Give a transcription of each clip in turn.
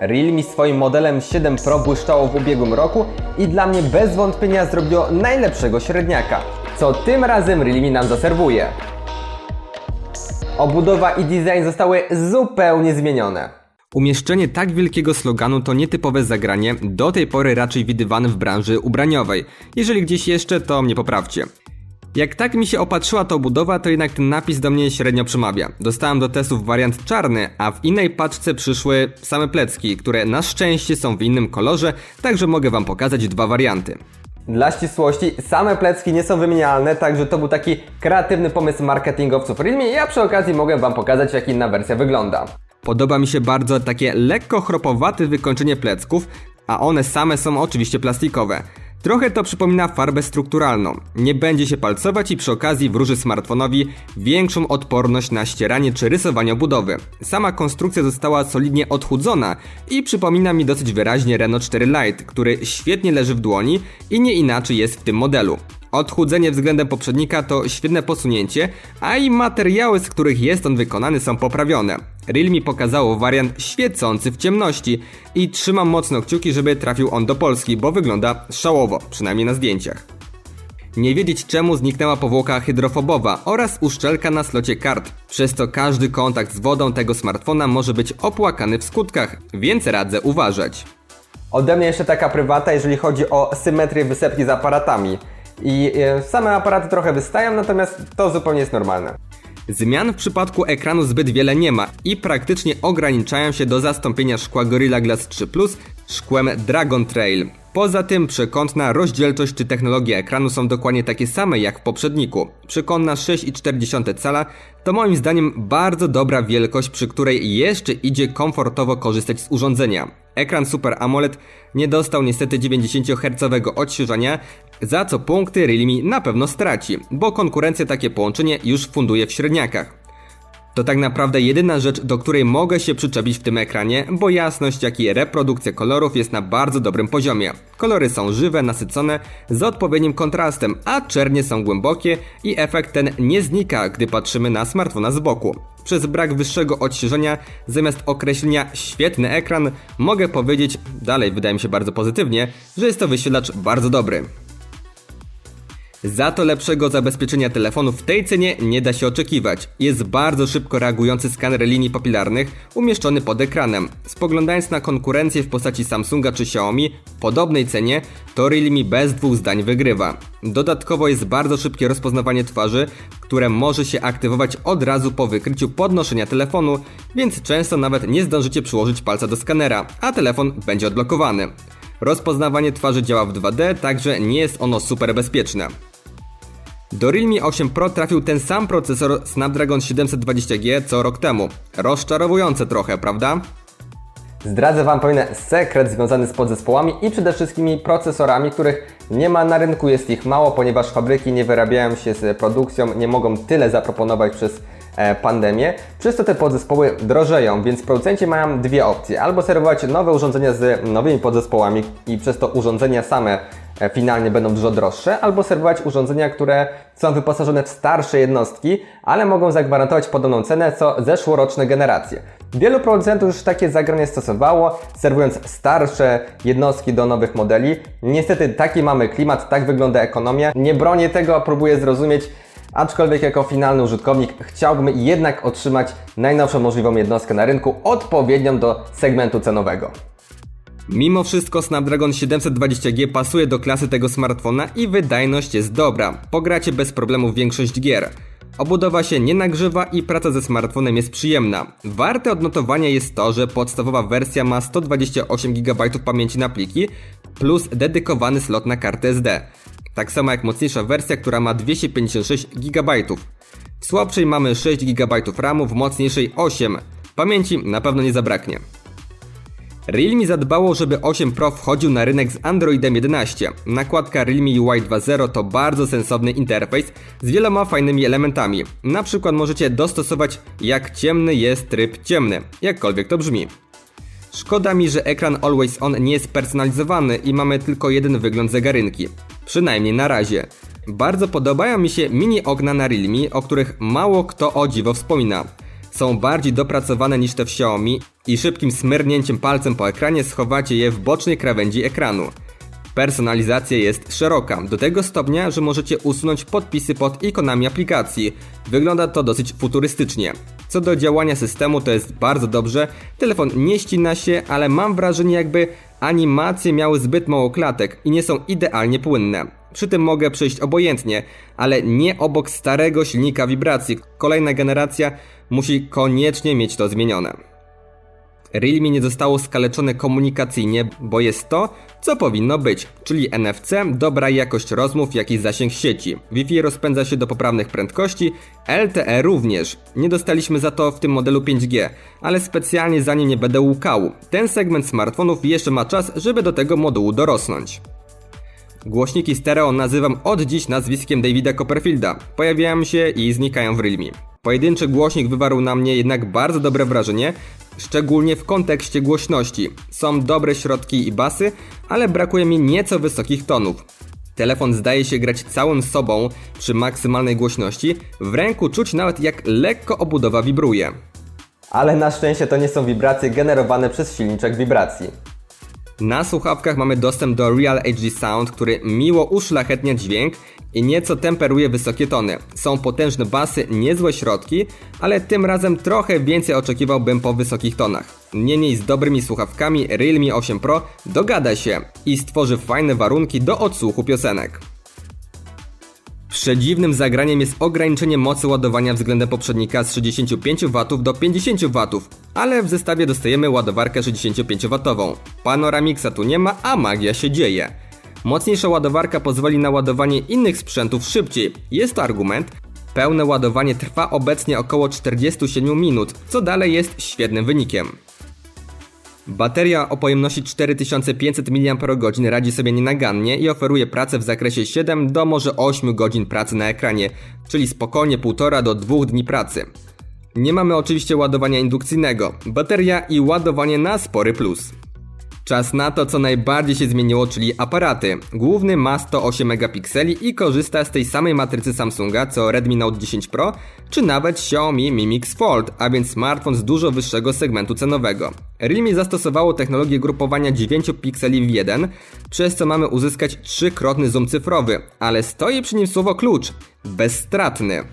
Realme swoim modelem 7 Pro błyszczało w ubiegłym roku i dla mnie bez wątpienia zrobiło najlepszego średniaka, co tym razem Realme nam zaserwuje. Obudowa i design zostały zupełnie zmienione. Umieszczenie tak wielkiego sloganu to nietypowe zagranie, do tej pory raczej widywane w branży ubraniowej. Jeżeli gdzieś jeszcze, to mnie poprawcie. Jak tak mi się opatrzyła ta obudowa, to jednak ten napis do mnie średnio przemawia. Dostałem do testów wariant czarny, a w innej paczce przyszły same plecki, które na szczęście są w innym kolorze, także mogę wam pokazać dwa warianty. Dla ścisłości, same plecki nie są wymienialne, także to był taki kreatywny pomysł marketingowców Realme ja przy okazji mogę Wam pokazać jak inna wersja wygląda. Podoba mi się bardzo takie lekko chropowate wykończenie plecków, a one same są oczywiście plastikowe. Trochę to przypomina farbę strukturalną. Nie będzie się palcować i przy okazji wróży smartfonowi większą odporność na ścieranie czy rysowanie obudowy. Sama konstrukcja została solidnie odchudzona i przypomina mi dosyć wyraźnie Renault 4 Lite, który świetnie leży w dłoni i nie inaczej jest w tym modelu. Odchudzenie względem poprzednika to świetne posunięcie, a i materiały, z których jest on wykonany są poprawione. Realme pokazało wariant świecący w ciemności i trzymam mocno kciuki, żeby trafił on do Polski, bo wygląda szałowo, przynajmniej na zdjęciach. Nie wiedzieć czemu zniknęła powłoka hydrofobowa oraz uszczelka na slocie kart, przez co każdy kontakt z wodą tego smartfona może być opłakany w skutkach, więc radzę uważać. Ode mnie jeszcze taka prywata, jeżeli chodzi o symetrię wysepki z aparatami. I e, same aparaty trochę wystają, natomiast to zupełnie jest normalne. Zmian w przypadku ekranu zbyt wiele nie ma i praktycznie ograniczają się do zastąpienia szkła Gorilla Glass 3 Plus szkłem Dragon Trail. Poza tym przekątna rozdzielczość czy technologia ekranu są dokładnie takie same jak w poprzedniku. Przekątna 6,4 cala to moim zdaniem bardzo dobra wielkość, przy której jeszcze idzie komfortowo korzystać z urządzenia. Ekran Super AMOLED nie dostał niestety 90 Hz odświeżania, za co punkty Realme na pewno straci, bo konkurencja takie połączenie już funduje w średniakach. To tak naprawdę jedyna rzecz, do której mogę się przyczepić w tym ekranie, bo jasność, jak i reprodukcja kolorów jest na bardzo dobrym poziomie. Kolory są żywe, nasycone, z odpowiednim kontrastem, a czernie są głębokie i efekt ten nie znika, gdy patrzymy na smartfona z boku. Przez brak wyższego odświeżenia, zamiast określenia świetny ekran, mogę powiedzieć, dalej wydaje mi się bardzo pozytywnie, że jest to wyświetlacz bardzo dobry. Za to lepszego zabezpieczenia telefonu w tej cenie nie da się oczekiwać. Jest bardzo szybko reagujący skaner linii papilarnych umieszczony pod ekranem. Spoglądając na konkurencję w postaci Samsunga czy Xiaomi w podobnej cenie, to Realme bez dwóch zdań wygrywa. Dodatkowo jest bardzo szybkie rozpoznawanie twarzy, które może się aktywować od razu po wykryciu podnoszenia telefonu, więc często nawet nie zdążycie przyłożyć palca do skanera, a telefon będzie odblokowany. Rozpoznawanie twarzy działa w 2D, także nie jest ono super bezpieczne. Do Realme 8 Pro trafił ten sam procesor Snapdragon 720G co rok temu. Rozczarowujące trochę, prawda? Zdradzę Wam pewien sekret związany z podzespołami i przede wszystkim procesorami, których nie ma na rynku, jest ich mało, ponieważ fabryki nie wyrabiają się z produkcją, nie mogą tyle zaproponować przez e, pandemię, przez te podzespoły drożeją, więc producenci mają dwie opcje. Albo serwować nowe urządzenia z nowymi podzespołami i przez to urządzenia same finalnie będą dużo droższe, albo serwować urządzenia, które są wyposażone w starsze jednostki, ale mogą zagwarantować podobną cenę co zeszłoroczne generacje. Wielu producentów już takie zagranie stosowało, serwując starsze jednostki do nowych modeli. Niestety taki mamy klimat, tak wygląda ekonomia. Nie bronię tego, a próbuję zrozumieć, aczkolwiek jako finalny użytkownik chciałbym jednak otrzymać najnowszą możliwą jednostkę na rynku, odpowiednią do segmentu cenowego. Mimo wszystko Snapdragon 720G pasuje do klasy tego smartfona i wydajność jest dobra. Pogracie bez problemu większość gier. Obudowa się nie nagrzewa i praca ze smartfonem jest przyjemna. Warte odnotowania jest to, że podstawowa wersja ma 128 GB pamięci na pliki plus dedykowany slot na kartę SD. Tak samo jak mocniejsza wersja, która ma 256 GB. W słabszej mamy 6 GB RAMu, w mocniejszej 8. Pamięci na pewno nie zabraknie. Realme zadbało, żeby 8 Pro wchodził na rynek z Androidem 11. Nakładka Realme UI 2.0 to bardzo sensowny interfejs z wieloma fajnymi elementami. Na przykład możecie dostosować jak ciemny jest tryb ciemny, jakkolwiek to brzmi. Szkoda mi, że ekran Always On nie jest personalizowany i mamy tylko jeden wygląd zegarynki. Przynajmniej na razie. Bardzo podobają mi się mini okna na Realme, o których mało kto o dziwo wspomina. Są bardziej dopracowane niż te w Xiaomi i szybkim smyrnięciem palcem po ekranie schowacie je w bocznej krawędzi ekranu. Personalizacja jest szeroka, do tego stopnia, że możecie usunąć podpisy pod ikonami aplikacji. Wygląda to dosyć futurystycznie. Co do działania systemu to jest bardzo dobrze, telefon nie ścina się, ale mam wrażenie jakby animacje miały zbyt mało klatek i nie są idealnie płynne. Przy tym mogę przejść obojętnie, ale nie obok starego silnika wibracji. Kolejna generacja musi koniecznie mieć to zmienione. Realme nie zostało skaleczone komunikacyjnie, bo jest to, co powinno być, czyli NFC, dobra jakość rozmów, jak i zasięg sieci. Wi-Fi rozpędza się do poprawnych prędkości, LTE również. Nie dostaliśmy za to w tym modelu 5G, ale specjalnie za nie nie będę łukał. Ten segment smartfonów jeszcze ma czas, żeby do tego modułu dorosnąć. Głośniki stereo nazywam od dziś nazwiskiem Davida Copperfielda. Pojawiają się i znikają w Realme. Pojedynczy głośnik wywarł na mnie jednak bardzo dobre wrażenie, szczególnie w kontekście głośności. Są dobre środki i basy, ale brakuje mi nieco wysokich tonów. Telefon zdaje się grać całym sobą przy maksymalnej głośności, w ręku czuć nawet jak lekko obudowa wibruje. Ale na szczęście to nie są wibracje generowane przez silniczek wibracji. Na słuchawkach mamy dostęp do Real HD Sound, który miło uszlachetnia dźwięk i nieco temperuje wysokie tony. Są potężne basy, niezłe środki, ale tym razem trochę więcej oczekiwałbym po wysokich tonach. Niemniej z dobrymi słuchawkami Realme 8 Pro dogada się i stworzy fajne warunki do odsłuchu piosenek. Przedziwnym zagraniem jest ograniczenie mocy ładowania względem poprzednika z 65 W do 50 W, ale w zestawie dostajemy ładowarkę 65W. Panoramiksa tu nie ma, a magia się dzieje. Mocniejsza ładowarka pozwoli na ładowanie innych sprzętów szybciej. Jest to argument. Pełne ładowanie trwa obecnie około 47 minut, co dalej jest świetnym wynikiem. Bateria o pojemności 4500 mAh radzi sobie nienagannie i oferuje pracę w zakresie 7 do może 8 godzin pracy na ekranie, czyli spokojnie 1,5 do 2 dni pracy. Nie mamy oczywiście ładowania indukcyjnego, bateria i ładowanie na spory plus. Czas na to, co najbardziej się zmieniło, czyli aparaty. Główny ma 108 megapikseli i korzysta z tej samej matrycy Samsunga co Redmi Note 10 Pro, czy nawet Xiaomi Mi Mix Fold, a więc smartfon z dużo wyższego segmentu cenowego. Realme zastosowało technologię grupowania 9 pikseli w jeden, przez co mamy uzyskać trzykrotny zoom cyfrowy, ale stoi przy nim słowo klucz bezstratny.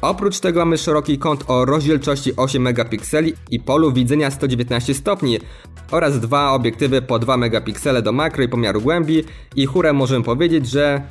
Oprócz tego mamy szeroki kąt o rozdzielczości 8 megapikseli i polu widzenia 119 stopni oraz dwa obiektywy po 2 megapiksele do makro i pomiaru głębi i chórem możemy powiedzieć, że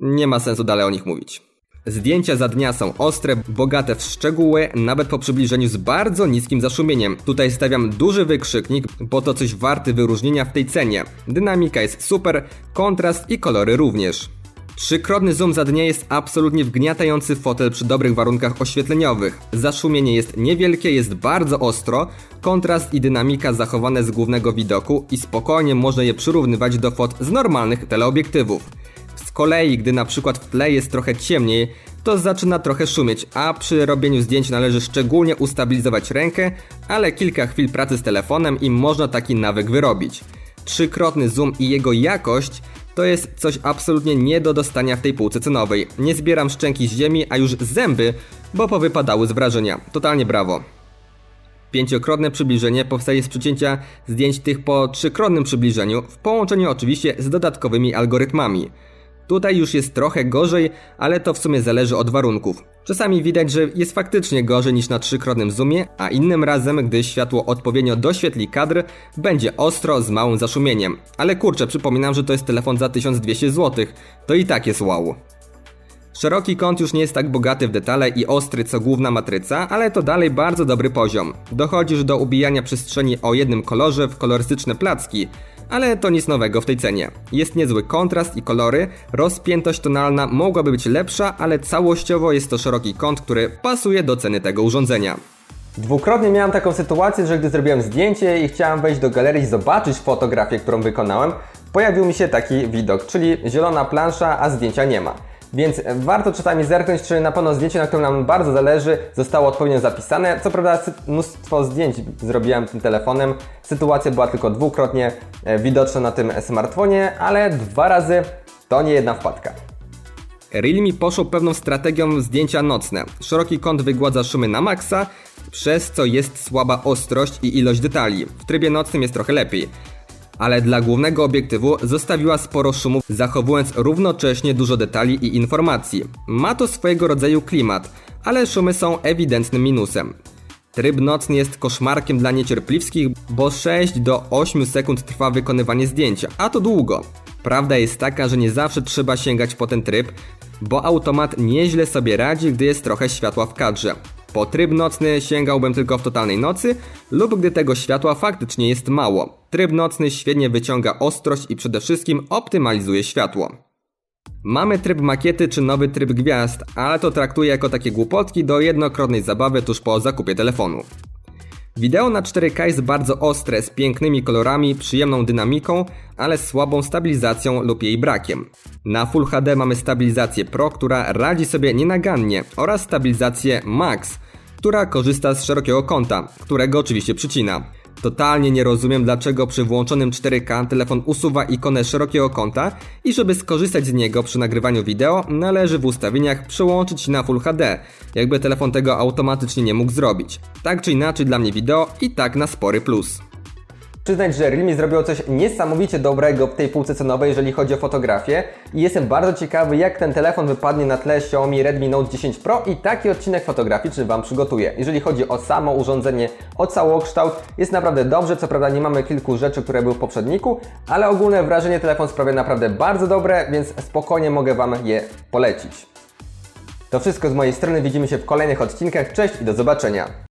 nie ma sensu dalej o nich mówić. Zdjęcia za dnia są ostre, bogate w szczegóły, nawet po przybliżeniu z bardzo niskim zaszumieniem. Tutaj stawiam duży wykrzyknik, bo to coś warty wyróżnienia w tej cenie. Dynamika jest super, kontrast i kolory również. Trzykrotny zoom za dnie jest absolutnie wgniatający fotel przy dobrych warunkach oświetleniowych. Zaszumienie jest niewielkie, jest bardzo ostro, kontrast i dynamika zachowane z głównego widoku i spokojnie można je przyrównywać do fot z normalnych teleobiektywów. Z kolei, gdy na przykład w tle jest trochę ciemniej, to zaczyna trochę szumieć, a przy robieniu zdjęć należy szczególnie ustabilizować rękę, ale kilka chwil pracy z telefonem i można taki nawyk wyrobić. Trzykrotny zoom i jego jakość to jest coś absolutnie nie do dostania w tej półce cenowej. Nie zbieram szczęki z ziemi, a już zęby, bo powypadały z wrażenia. Totalnie brawo. Pięciokrotne przybliżenie powstaje z przycięcia zdjęć tych po trzykrotnym przybliżeniu, w połączeniu oczywiście z dodatkowymi algorytmami. Tutaj już jest trochę gorzej, ale to w sumie zależy od warunków. Czasami widać, że jest faktycznie gorzej niż na trzykrotnym zoomie, a innym razem, gdy światło odpowiednio doświetli kadr, będzie ostro z małym zaszumieniem. Ale kurczę, przypominam, że to jest telefon za 1200 zł. To i tak jest wow. Szeroki kąt już nie jest tak bogaty w detale i ostry co główna matryca, ale to dalej bardzo dobry poziom. Dochodzisz do ubijania przestrzeni o jednym kolorze w kolorystyczne placki, ale to nic nowego w tej cenie. Jest niezły kontrast i kolory, rozpiętość tonalna mogłaby być lepsza, ale całościowo jest to szeroki kąt, który pasuje do ceny tego urządzenia. Dwukrotnie miałem taką sytuację, że gdy zrobiłem zdjęcie i chciałem wejść do galerii i zobaczyć fotografię, którą wykonałem, pojawił mi się taki widok, czyli zielona plansza, a zdjęcia nie ma. Więc warto czasami zerknąć, czy na pewno zdjęcie, na którym nam bardzo zależy, zostało odpowiednio zapisane. Co prawda mnóstwo zdjęć zrobiłem tym telefonem. Sytuacja była tylko dwukrotnie e, widoczna na tym smartfonie, ale dwa razy to nie jedna wpadka. Realme poszło pewną strategią zdjęcia nocne. Szeroki kąt wygładza szumy na maksa, przez co jest słaba ostrość i ilość detali. W trybie nocnym jest trochę lepiej. Ale dla głównego obiektywu zostawiła sporo szumów, zachowując równocześnie dużo detali i informacji. Ma to swojego rodzaju klimat, ale szumy są ewidentnym minusem. Tryb nocny jest koszmarkiem dla niecierpliwskich, bo 6 do 8 sekund trwa wykonywanie zdjęcia, a to długo. Prawda jest taka, że nie zawsze trzeba sięgać po ten tryb, bo automat nieźle sobie radzi, gdy jest trochę światła w kadrze. Po tryb nocny sięgałbym tylko w totalnej nocy lub gdy tego światła faktycznie jest mało. Tryb nocny świetnie wyciąga ostrość i przede wszystkim optymalizuje światło. Mamy tryb makiety czy nowy tryb gwiazd, ale to traktuję jako takie głupotki do jednokrotnej zabawy tuż po zakupie telefonu. Wideo na 4K jest bardzo ostre, z pięknymi kolorami, przyjemną dynamiką, ale słabą stabilizacją lub jej brakiem. Na Full HD mamy stabilizację Pro, która radzi sobie nienagannie oraz stabilizację Max, która korzysta z szerokiego kąta, którego oczywiście przycina. Totalnie nie rozumiem, dlaczego przy włączonym 4K telefon usuwa ikonę szerokiego kąta i żeby skorzystać z niego przy nagrywaniu wideo, należy w ustawieniach przełączyć na Full HD, jakby telefon tego automatycznie nie mógł zrobić. Tak czy inaczej dla mnie wideo i tak na spory plus. Przyznać, że Realme zrobiło coś niesamowicie dobrego w tej półce cenowej, jeżeli chodzi o fotografię i jestem bardzo ciekawy, jak ten telefon wypadnie na tle Xiaomi Redmi Note 10 Pro i taki odcinek fotograficzny Wam przygotuję. Jeżeli chodzi o samo urządzenie, o całokształt, jest naprawdę dobrze, co prawda nie mamy kilku rzeczy, które były w poprzedniku, ale ogólne wrażenie telefon sprawia naprawdę bardzo dobre, więc spokojnie mogę Wam je polecić. To wszystko z mojej strony, widzimy się w kolejnych odcinkach, cześć i do zobaczenia!